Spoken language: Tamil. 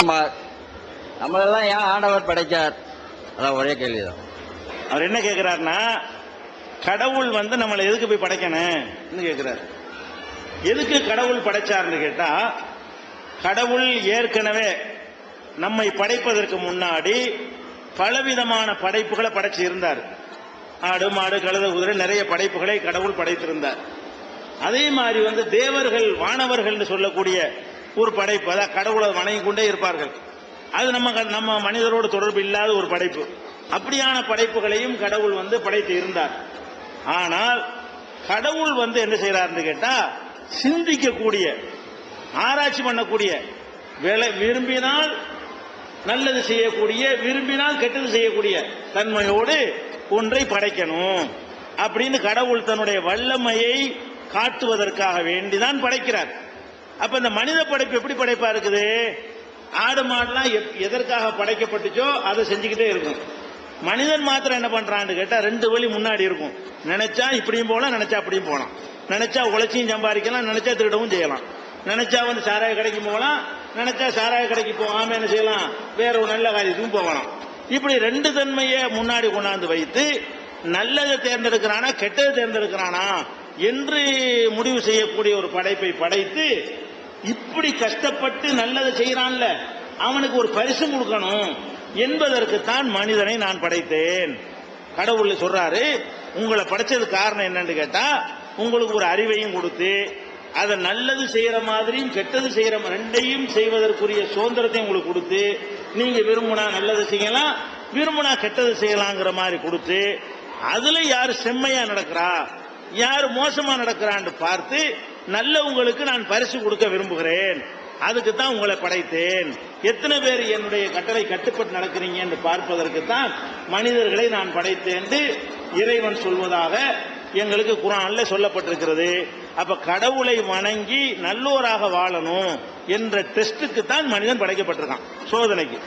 குமார். நம்மளெல்லாம் ஏன் ஆண்டவர் படைச்சார் அதான் ஒரே கேள்விதான். அவர் என்ன கேட்கிறாருன்னா கடவுள் வந்து நம்மளை எதுக்கு போய் படைக்கணும்? கேட்கிறார் எதுக்கு கடவுள் படைச்சார்னு கேட்டா கடவுள் ஏற்கனவே நம்மை படைப்பதற்கு முன்னாடி பலவிதமான படைப்புகளை படைச்சு இருந்தார். ஆடு மாடு கழுத குதிரை நிறைய படைப்புகளை கடவுள் படைத்திருந்தார். அதே மாதிரி வந்து தேவர்கள் வானவர்கள்னு சொல்லக்கூடிய ஒரு படைப்பு. அதாவது கடவுளை வணங்கி கொண்டே இருப்பார்கள். அது நம்ம க- நம்ம மனிதரோடு தொடர்பு இல்லாத ஒரு படைப்பு. அப்படியான படைப்புகளையும் கடவுள் வந்து படைத்து இருந்தார். ஆனால் கடவுள் வந்து என்ன செய்யறாருன்னு கேட்டா சிந்திக்கக்கூடிய ஆராய்ச்சி பண்ணக்கூடிய விலை விரும்பினால் நல்லது செய்யக்கூடிய விரும்பினால் கெட்டது செய்யக்கூடிய தன்மையோடு ஒன்றை படைக்கணும். அப்படின்னு கடவுள் தன்னுடைய வல்லமையை காட்டுவதற்காக வேண்டிதான் படைக்கிறார். அப்ப இந்த மனித படைப்பு எப்படி படைப்பா இருக்குது? ஆடு மாடுலாம் எதற்காக படைக்கப்பட்டுச்சோ அதை செஞ்சுக்கிட்டே இருக்கும். மனிதன் மாத்திரம் என்ன பண்றான்னு கேட்டா ரெண்டு வழி முன்னாடி இருக்கும். நினைச்சா இப்படியும் போகலாம் நினைச்சா அப்படியும் போகலாம். நினைச்சா உழைச்சியும் சம்பாதிக்கலாம் நினைச்சா திருடவும் செய்யலாம். நினைச்சா வந்து சாராய கடைக்கு போகலாம் நினைச்சா சாராய கடைக்கு போகாம என்ன செய்யலாம்? வேற ஒரு நல்ல காரியத்துக்கும் போகலாம். இப்படி ரெண்டு தன்மையை முன்னாடி கொண்டாந்து வைத்து நல்லதை தேர்ந்தெடுக்கிறானா கெட்டதை தேர்ந்தெடுக்கிறானா என்று முடிவு செய்யக்கூடிய ஒரு படைப்பை படைத்து இப்படி கஷ்டப்பட்டு நல்லதை செய்யறான்ல அவனுக்கு ஒரு பரிசு கொடுக்கணும் என்பதற்குத்தான் மனிதனை நான் படைத்தேன். கடவுள் சொல்றாரு உங்களை படைச்சது காரணம் என்னன்னு கேட்டா உங்களுக்கு ஒரு அறிவையும் கொடுத்து அதை நல்லது செய்யற மாதிரியும் கெட்டது செய்யற ரெண்டையும் செய்வதற்குரிய சுதந்திரத்தையும் உங்களுக்கு கொடுத்து நீங்க விரும்பினா நல்லது செய்யலாம் விரும்பினா கெட்டது செய்யலாங்கிற மாதிரி கொடுத்து அதுல யார் செம்மையா நடக்கிறா யார் மோசமா நடக்கிறான்னு பார்த்து நல்லவங்களுக்கு நான் பரிசு கொடுக்க விரும்புகிறேன். அதுக்கு தான் உங்களை படைத்தேன். எத்தனை பேர் என்னுடைய கட்டளை கட்டுப்பட்டு நடக்கிறீங்க என்று பார்ப்பதற்கு தான் மனிதர்களை நான் படைத்தேன் என்று இறைவன் சொல்வதாக எங்களுக்கு குரான்ல சொல்லப்பட்டிருக்கிறது. அப்ப கடவுளை வணங்கி நல்லோராக வாழணும் என்ற டெஸ்டுக்கு தான் மனிதன் படைக்கப்பட்டிருக்கான். சோதனைக்கு.